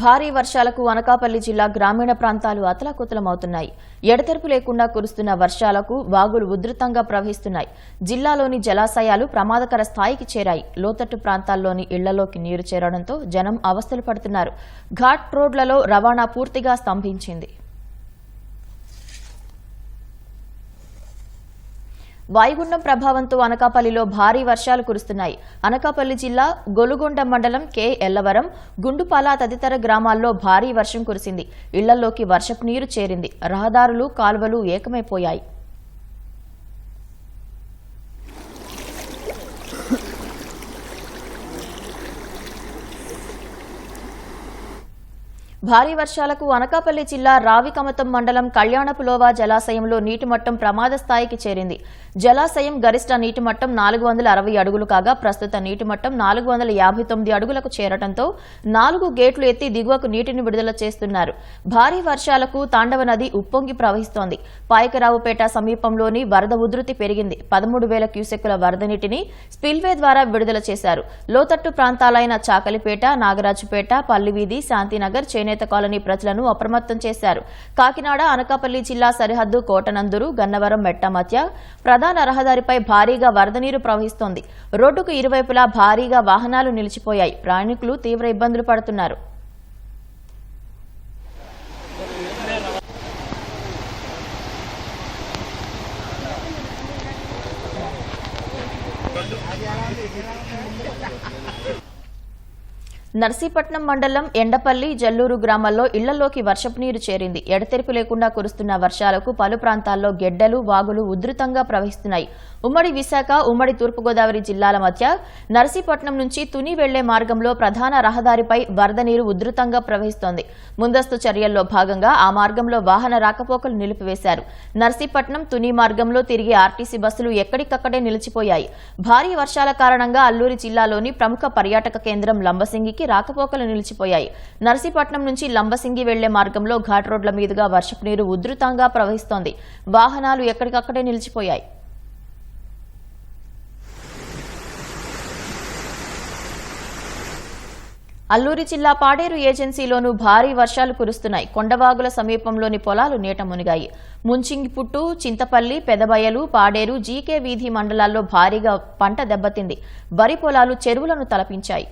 భారీ వర్షాలకు అనకాపల్లి జిల్లా గ్రామీణ ప్రాంతాలు అతలాకుతలమవుతున్నాయి. ఎడతెరపు లేకుండా కురుస్తున్న వర్షాలకు వాగులు ఉధృతంగా ప్రవహిస్తున్నాయి. జిల్లాలోని జలాశయాలు ప్రమాదకర స్థాయికి చేరాయి. లోతట్టు ప్రాంతాల్లోని ఇళ్ళలోకి నీరు చేరడంతో జనం అవస్థలు పడుతున్నారు. ఘాట్ రోడ్లలో రవాణా పూర్తిగా స్తంభించింది. వాయుగుండం ప్రభావంతో అనకాపల్లిలో భారీ వర్షాలు కురుస్తున్నాయి. అనకాపల్లి జిల్లా గొలుగొండ మండలం కె. ఎల్లవరం గుండుపాల తదితర గ్రామాల్లో భారీ వర్షం కురిసింది. ఇళ్ళలోకి వర్షపు నీరు చేరింది. రహదారులు కాలువలు ఏకమైపోయాయి. భారీ వర్షాలకు అనకాపల్లి జిల్లా రావికమతం మండలం కళ్యాణపులోవా జలాశయంలో నీటి మట్టం ప్రమాద స్థాయికి చేరింది. జలాశయం గరిష్ట నీటి మట్టం నాలుగు వందల అరవై అడుగులు కాగా ప్రస్తుత నీటి మట్టం నాలుగు వందల యాభై తొమ్మిది అడుగులకు చేరడంతో నాలుగు గేట్లు ఎత్తి దిగువకు నీటిని విడుదల చేస్తున్నారు. భారీ వర్షాలకు తాండవ నది ఉప్పొంగి ప్రవహిస్తోంది. పాయకరావుపేట సమీపంలోని వరద ఉధృతి పెరిగింది. పదమూడు వేల క్యూసెక్కుల వరద నీటిని స్పిల్వే ద్వారా విడుదల చేశారు. లోతట్టు ప్రాంతాలైన చాకలిపేట నాగరాజుపేట పల్లివీధి శాంతినగర్ చేనేత కాలనీ ప్రజలను అప్రమత్తం చేశారు. కాకినాడ అనకాపల్లి జిల్లా సరిహద్దు కోటనందూరు గన్నవరం మెట్ట మధ్య ప్రధాన రహదారిపై భారీగా వరద నీరు ప్రవహిస్తోంది. రోడ్డుకు ఇరువైపులా భారీగా వాహనాలు నిలిచిపోయాయి. ప్రయాణికులు తీవ్ర ఇబ్బందులు పడుతున్నారు. నర్సీపట్నం మండలం ఎండపల్లి జల్లూరు గ్రామాల్లో ఇళ్ళలోకి వర్షపు నీరు చేరింది. ఎడతెరిపి లేకుండా కురుస్తున్న వర్షాలకు పలు ప్రాంతాల్లో గెడ్డలు వాగులు ఉధృతంగా ప్రవహిస్తున్నాయి. ఉమ్మడి విశాఖ ఉమ్మడి తూర్పుగోదావరి జిల్లాల మధ్య నర్సీపట్నం నుంచి తుని వెళ్ళే మార్గంలో ప్రధాన రహదారిపై వరద నీరు ఉధృతంగా ప్రవహిస్తోంది. ముందస్తు చర్యల్లో భాగంగా ఆ మార్గంలో వాహన రాకపోకలు నిలిపివేశారు. నర్సీపట్నం తుని మార్గంలో తిరిగి ఆర్టీసీ బస్సులు ఎక్కడికక్కడే నిలిచిపోయాయి. భారీ వర్షాల కారణంగా అల్లూరి జిల్లాలోని ప్రముఖ పర్యాటక కేంద్రం లంబసింగికి రాకపోకలు నిలిచిపోయాయి. నర్సీపట్నం నుంచి లంబసింగి వెళ్ళే మార్గంలో ఘాట్ రోడ్ల మీదుగా వర్షపు నీరు ఉధృతంగా ప్రవహిస్తోంది. వాహనాలు ఎక్కడికక్కడే నిలిచిపోయాయి. అల్లూరి జిల్లా పాడేరు ఏజెన్సీలోనూ భారీ వర్షాలు కురుస్తున్నాయి. కొండవాగుల సమీపంలోని పొలాలు నీట మునిగాయి. ముంచింగిపుట్టు చింతపల్లి పెదబయలు పాడేరు జీకే వీధి మండలాల్లో భారీగా పంట దెబ్బతింది. వరి పొలాలు చెరువులను తలపించాయి.